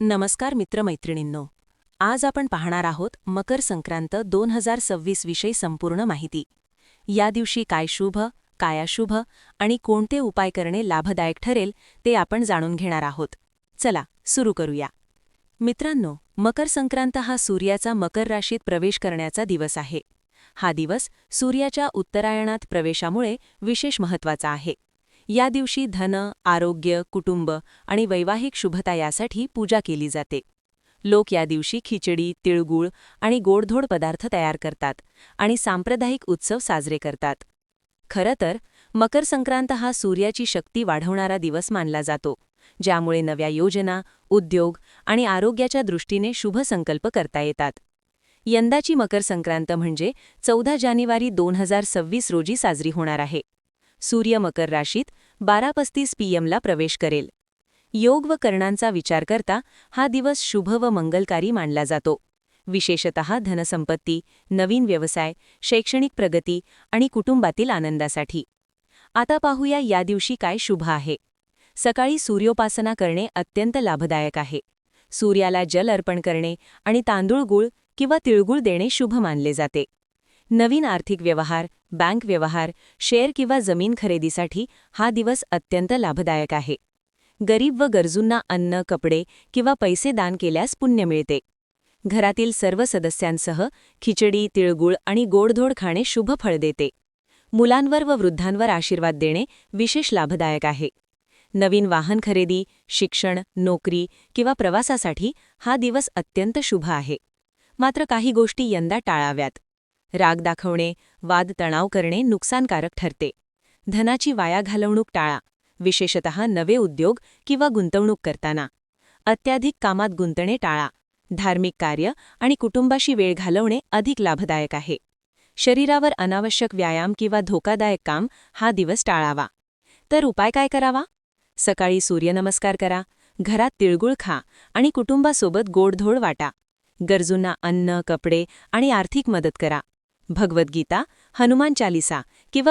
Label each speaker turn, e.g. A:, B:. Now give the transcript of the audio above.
A: नमस्कार मित्रमैत्रिणींनो. आज आपण पाहणार आहोत मकर संक्रांत दोन हजार सव्वीस विषयी संपूर्ण माहिती. या दिवशी काय शुभ काय अशुभ आणि कोणते उपाय करणे लाभदायक ठरेल ते आपण जाणून घेणार आहोत. चला सुरू करूया. मित्रांनो मकर संक्रांत हा सूर्याचा मकर राशीत प्रवेश करण्याचा दिवस आहे. हा दिवस सूर्याच्या उत्तरायणात प्रवेशामुळे विशेष महत्त्वाचा आहे. या दिवशी धन आरोग्य कुटुंब आणि वैवाहिक शुभता यासाठी पूजा केली जाते. लोक या दिवशी खिचडी तिळगुळ आणि गोडधोड पदार्थ तयार करतात आणि सांप्रदायिक उत्सव साजरे करतात. खरं तर मकर संक्रांत हा सूर्याची शक्ती वाढवणारा दिवस मानला जातो ज्यामुळे नव्या योजना उद्योग आणि आरोग्याच्या दृष्टीने शुभ संकल्प करता येतात. यंदाची मकर संक्रांत म्हणजे चौदा जानेवारी दोन हजार सव्वीस रोजी साजरी होणार आहे. सूर्य मकर राशीत बारा पस्तीस पीएमला प्रवेश करेल. योग व कर्णांचा विचार करता हा दिवस शुभ व मंगलकारी मानला जातो. विशेषत धनसंपत्ती नवीन व्यवसाय शैक्षणिक प्रगती आणि कुटुंबातील आनंदासाठी. आता पाहूया या दिवशी काय शुभ आहे. सकाळी सूर्योपासना करणे अत्यंत लाभदायक आहे. सूर्याला जल अर्पण करणे आणि तांदूळ गुळ किंवा तिळगुळ देणे शुभ मानले जाते. नवीन आर्थिक व्यवहार बँक व्यवहार शेअर किंवा जमीन खरेदीसाठी हा दिवस अत्यंत लाभदायक आहे. गरीब व गरजूंना अन्न कपडे किंवा पैसे दान केल्यास पुण्य मिळते. घरातील सर्व सदस्यांसह खिचडी तिळगुळ आणि गोडधोड खाणे शुभ फळ देते. मुलांवर व वृद्धांवर आशीर्वाद देणे विशेष लाभदायक आहे. नवीन वाहन खरेदी शिक्षण नोकरी किंवा प्रवासासाठी हा दिवस अत्यंत शुभ आहे. मात्र काही गोष्टी यंदा टाळाव्यात. राग दाखवणे वाद तणाव करणे नुकसानकारक ठरते. धनाची वाया घालवणूक टाळा. विशेषत नवे उद्योग किंवा गुंतवणूक करताना. अत्याधिक कामात गुंतणे टाळा. धार्मिक कार्य आणि कुटुंबाशी वेळ घालवणे अधिक लाभदायक आहे. शरीरावर अनावश्यक व्यायाम किंवा धोकादायक काम हा दिवस टाळावा. तर उपाय काय करावा? सकाळी सूर्यनमस्कार करा. घरात तिळगुळ खा आणि कुटुंबासोबत गोडधोड वाटा. गरजूंना अन्न कपडे आणि आर्थिक मदत करा. भगवद्गीता हनुमान चालिसा किंवा